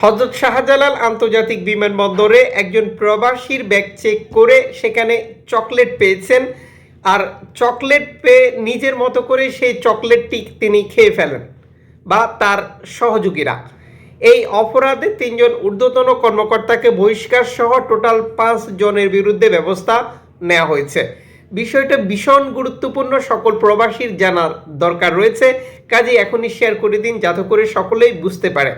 হজরত শাহজালাল আন্তর্জাতিক বিমানবন্দরে একজন প্রবাসীর ব্যাগ চেক করে সেখানে চকলেট পেয়েছেন। আর চকলেট পেয়ে নিজের মতো করে সেই চকলেটটি তিনি খেয়ে ফেলেন বা তার সহযোগীরা। এই অপরাধে তিনজন ঊর্ধ্বতন কর্মকর্তাকে বহিষ্কার সহ টোটাল পাঁচ জনের বিরুদ্ধে ব্যবস্থা নেওয়া হয়েছে। বিষয়টা ভীষণ গুরুত্বপূর্ণ, সকল প্রবাসীর জানার দরকার রয়েছে। কাজে এখনই শেয়ার করে দিন যাতে করে সকলেই বুঝতে পারে।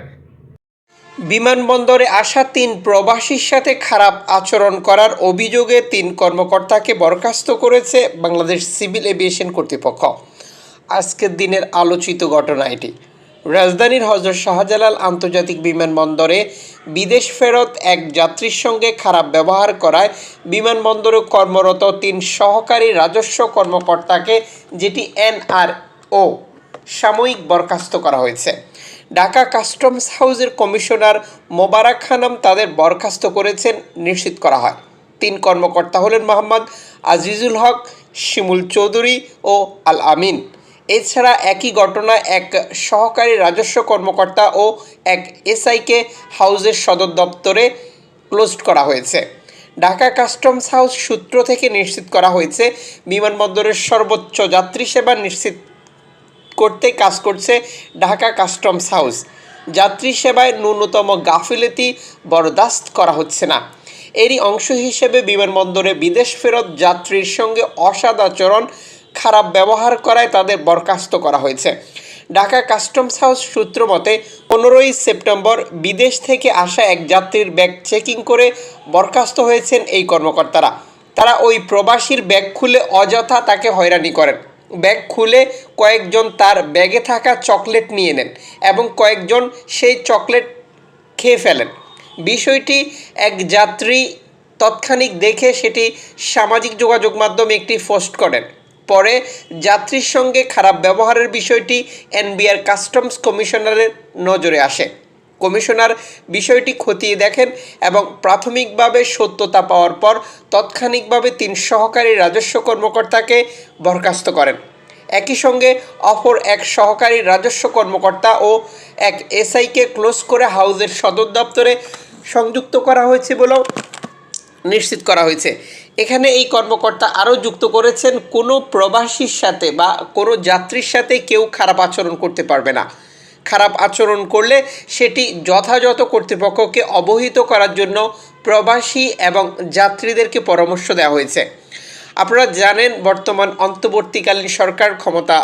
বিমানবন্দরে আসা তিন প্রবাসীর সাথে খারাপ আচরণ করার অভিযোগে তিন কর্মকর্তাকে বরখাস্ত করেছে বাংলাদেশ সিভিল এভিয়েশন কর্তৃপক্ষ। আজকের দিনের আলোচিত ঘটনা এটি। রাজধানীর হজরত শাহজালাল আন্তর্জাতিক বিমানবন্দরে বিদেশ ফেরত এক যাত্রীর সঙ্গে খারাপ ব্যবহার করায় বিমানবন্দরে কর্মরত তিন সহকারী রাজস্ব কর্মকর্তাকে, যেটি এনআরও, সাময়িক বরখাস্ত করা হয়েছে। ঢাকা কাস্টমস হাউসের কমিশনার মোবারক খানম তাদের বরখাস্ত করেছেন, নিশ্চিত করা হয়। তিন কর্মকর্তা হলেন মোহাম্মদ আজিজুল হক, শিমুল চৌধুরী ও আল আমিন। এছাড়া একই ঘটনায় এক সহকারী রাজস্ব কর্মকর্তা ও এক এসআইকে হাউসের সদর দপ্তরে ক্লোজড করা হয়েছে। ঢাকা কাস্টমস হাউস সূত্র থেকে নিশ্চিত করা হয়েছে, বিমানবন্দরের সর্বোচ্চ যাত্রী সেবা নিশ্চিত করতে কাজ করছে ঢাকা কাস্টমস হাউস। যাত্রী সেবায় ন্যূনতম গাফিলতি বরদাস্ত করা হচ্ছে না। এরই অংশ হিসেবে বিমানবন্দরে বিদেশ ফেরত যাত্রীর সঙ্গে অসদাচরণ খারাপ ব্যবহার করায় তাদের বরখাস্ত করা হয়েছে। ঢাকা কাস্টমস হাউস সূত্র মতে, পনেরোই সেপ্টেম্বর বিদেশ থেকে আসা এক যাত্রীর ব্যাগ চেকিং করে বরখাস্ত হয়েছেন এই কর্মকর্তারা। তারা ওই প্রবাসীর ব্যাগ খুলে অযথা তাকে হয়রানি করেন। ব্যাগ খুলে কয়েকজন তার ব্যাগে থাকা চকলেট নিয়ে নেন এবং কয়েকজন সেই চকলেট খেয়ে ফেলেন। বিষয়টি এক যাত্রী তৎক্ষণিক দেখে সেটি সামাজিক যোগাযোগ মাধ্যমে একটি পোস্ট করেন। পরে যাত্রীর সঙ্গে খারাপ ব্যবহারের বিষয়টি এনবিআর কাস্টমস কমিশনারের নজরে আসে। কমিশনার বিষয়টি খতিয়ে দেখেন এবং প্রাথমিকভাবে সত্যতা পাওয়ার পর তাৎক্ষণিকভাবে তিন সহকারী রাজস্ব কর্মকর্তাকে বরখাস্ত করেন। একই সঙ্গে অপর এক সহকারী রাজস্ব কর্মকর্তা ও এক এসআইকে ক্লোজ করে হাউজের সদর দপ্তরে সংযুক্ত করা হয়েছে বলেও নিশ্চিত করা হয়েছে। এখানে এই কর্মকর্তা আরও যুক্ত করেছেন, কোনো প্রবাসীর সাথে বা কোনো যাত্রীর সাথে কেউ খারাপ আচরণ করতে পারবে না। খারাপ আচরণ করলে সেটি যথাযথ কর্তৃপক্ষকে অবহিত করার জন্য প্রবাসী এবং যাত্রীদেরকে পরামর্শ দেওয়া হয়েছে। আপনারা জানেন, বর্তমান অন্তর্বর্তীকালীন সরকার ক্ষমতা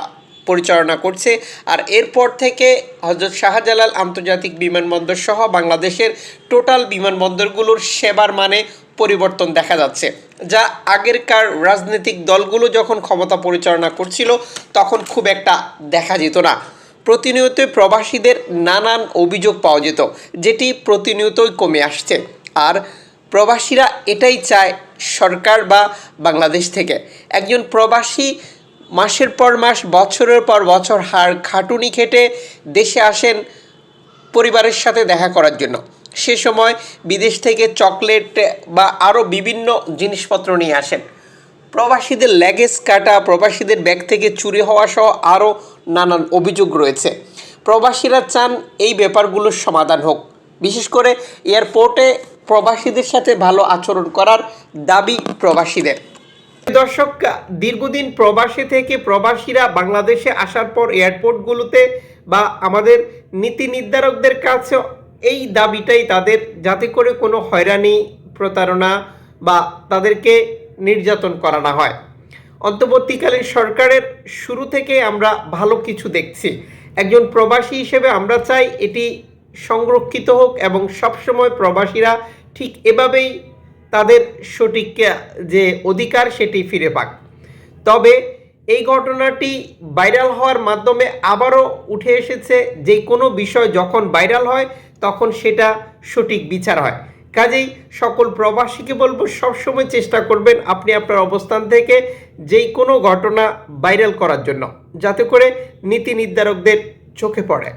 পরিচালনা করছে আর এরপর থেকে হজরত শাহজালাল আন্তর্জাতিক বিমানবন্দর সহ বাংলাদেশের টোটাল বিমানবন্দরগুলোর সেবার মানে পরিবর্তন দেখা যাচ্ছে। যা আগেরকার রাজনৈতিক দলগুলো যখন ক্ষমতা পরিচালনা করছিল, তখন খুব একটা দেখা যেত না। প্রতিনিয়ত প্রবাসীদের নানান অভিযোগ পাওয়া যেত, যেটি প্রতিনিয়তই কমে আসছে। আর প্রবাসীরা এটাই চায় সরকার বা বাংলাদেশ থেকে। একজন প্রবাসী মাসের পর মাস, বছরের পর বছর হার খাটুনি খেটে দেশে আসেন পরিবারের সাথে দেখা করার জন্য। সে সময় বিদেশ থেকে চকলেট বা আরও বিভিন্ন জিনিসপত্র নিয়ে আসেন। প্রবাসীদের ল্যাগেজ কাটা, প্রবাসীদের ব্যাগ থেকে চুরি হওয়া সহ আরও নানান অভিযোগ রয়েছে। প্রবাসীরা চান এই ব্যাপারগুলোর সমাধান হোক। বিশেষ করে এয়ারপোর্টে প্রবাসীদের সাথে ভালো আচরণ করার দাবি প্রবাসীদের। দর্শক, দীর্ঘদিন প্রবাসী থেকে প্রবাসীরা বাংলাদেশে আসার পর এয়ারপোর্টগুলোতে বা আমাদের নীতি নির্ধারকদের কাছে এই দাবিটাই তাদের যাতে করে কোনো হয়রানি, প্রতারণা বা তাদেরকে নির্যাতন করা না হয়। অন্তর্বর্তীকালীন সরকারের শুরু থেকে আমরা ভালো কিছু দেখছি। একজন প্রবাসী হিসেবে আমরা চাই এটি সংরক্ষিত হোক এবং সবসময় প্রবাসীরা ঠিক এভাবেই তাদের সঠিক, যে অধিকার সেটি ফিরে পাক। তবে এই ঘটনাটি ভাইরাল হওয়ার মাধ্যমে আবারও উঠে এসেছে যে কোনো বিষয় যখন ভাইরাল হয়, তখন সেটা সঠিক বিচার হয়। কাজেই সকল প্রবাসীকে বলব, সবসময় চেষ্টা করবেন আপনি আপনার অবস্থান থেকে যেই কোনো ঘটনা ভাইরাল করার জন্য, যাতে করে নীতি নির্ধারকদের চোখে পড়ে।